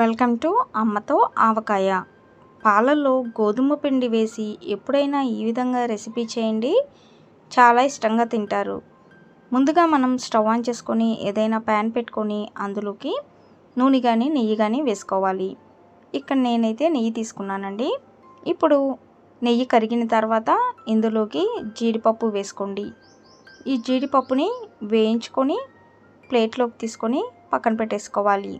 Welcome to అమ్మతో ఆవకాయ. పాలల్లో గోధుమ పిండి వేసి ఎప్పుడైనా ఈ విధంగా రెసిపీ చేయండి. చాలా ఇష్టంగా తింటారు. ముందుగా మనం స్టవ్ ఆన్ చేసుకొని ఏదైనా ప్యాన్ పెట్టుకొని అందులోకి నూనె కానీ నెయ్యి కానీ వేసుకోవాలి. ఇక్కడ నేనైతే నెయ్యి తీసుకున్నానండి. ఇప్పుడు నెయ్యి కరిగిన తర్వాత ఇందులోకి జీడిపప్పు వేసుకోండి. ఈ జీడిపప్పుని వేయించుకొని ప్లేట్లోకి తీసుకొని పక్కన పెట్టేసుకోవాలి.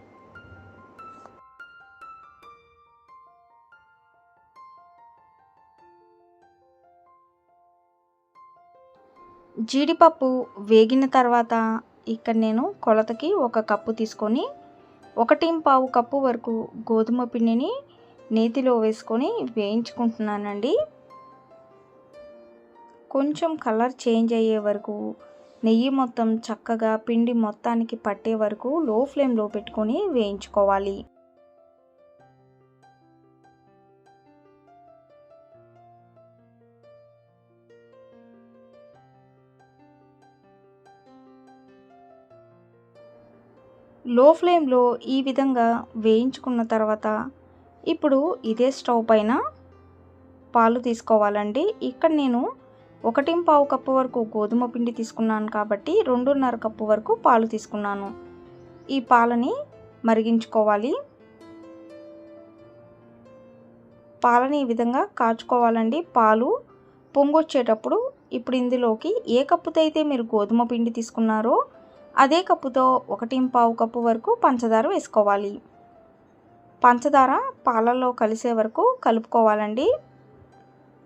జీడిపప్పు వేగిన తర్వాత ఇక్కడ నేను కొలతకి ఒక కప్పు తీసుకొని ఒకటి పావు కప్పు వరకు గోధుమ పిండిని నేతిలో వేసుకొని వేయించుకుంటున్నానండి. కొంచెం కలర్ చేంజ్ అయ్యే వరకు నెయ్యి మొత్తం చక్కగా పిండి మొత్తానికి పట్టే వరకు లో ఫ్లేమ్లో పెట్టుకొని వేయించుకోవాలి. లో ఫ్లేమ్లో ఈ విధంగా వేయించుకున్న తర్వాత ఇప్పుడు ఇదే స్టవ్ పైన పాలు తీసుకోవాలండి. ఇక్కడ నేను ఒకటి పావు కప్పు వరకు గోధుమ పిండి తీసుకున్నాను కాబట్టి రెండున్నర కప్పు వరకు పాలు తీసుకున్నాను. ఈ పాలని మరిగించుకోవాలి. పాలని ఈ విధంగా కాచుకోవాలండి. పాలు పొంగొచ్చేటప్పుడు ఇప్పుడు ఇందులోకి ఏ కప్పుతో అయితే మీరు గోధుమ పిండి తీసుకున్నారో అదే కప్పుతో ఒకటి పావు కప్పు వరకు పంచదార వేసుకోవాలి. పంచదార పాలల్లో కలిసే వరకు కలుపుకోవాలండి.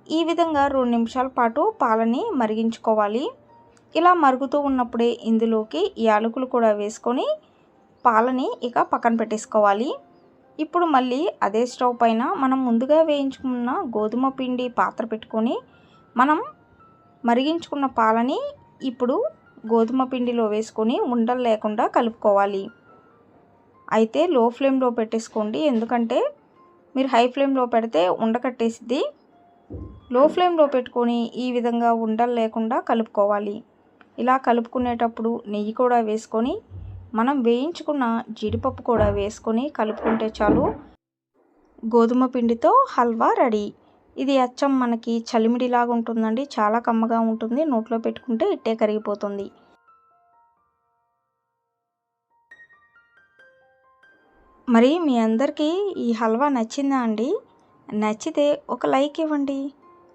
ఈ విధంగా రెండు నిమిషాల పాటు పాలని మరిగించుకోవాలి. ఇలా మరుగుతూ ఉన్నప్పుడే ఇందులోకి యాలకులు కూడా వేసుకొని పాలని ఇక పక్కన పెట్టేసుకోవాలి. ఇప్పుడు మళ్ళీ అదే స్టవ్ పైన మనం ముందుగా వేయించుకున్న గోధుమ పిండి పాత్ర పెట్టుకొని మనం మరిగించుకున్న పాలని ఇప్పుడు గోధుమ పిండిలో వేసుకొని ఉండలు లేకుండా కలుపుకోవాలి. అయితే లో ఫ్లేమ్లో పెట్టేసుకోండి. ఎందుకంటే మీరు హై ఫ్లేమ్లో పెడితే ఉండకట్టేసిద్ది లో ఫ్లేమ్లో పెట్టుకొని ఈ విధంగా ఉండలు లేకుండా కలుపుకోవాలి. ఇలా కలుపుకునేటప్పుడు నెయ్యి కూడా వేసుకొని మనం వేయించుకున్న జీడిపప్పు కూడా వేసుకొని కలుపుకుంటే చాలు. గోధుమ పిండితో హల్వా రెడీ. ఇది అచ్చం మనకి చలిమిడిలాగా ఉంటుందండి. చాలా కమ్మగా ఉంటుంది. నోట్లో పెట్టుకుంటే ఇట్టే కరిగిపోతుంది. మరి మీ అందరికీ ఈ హల్వా నచ్చిందా అండి? నచ్చితే ఒక లైక్ ఇవ్వండి.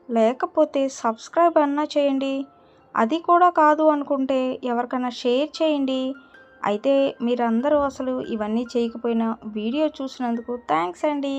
లేకపోతే సబ్స్క్రైబ్ అన్నా చేయండి. అది కూడా కాదు అనుకుంటే ఎవరికైనా షేర్ చేయండి. అయితే మీరందరూ అసలు ఇవన్నీ చేయకపోయినా వీడియో చూసినందుకు థ్యాంక్స్ అండి.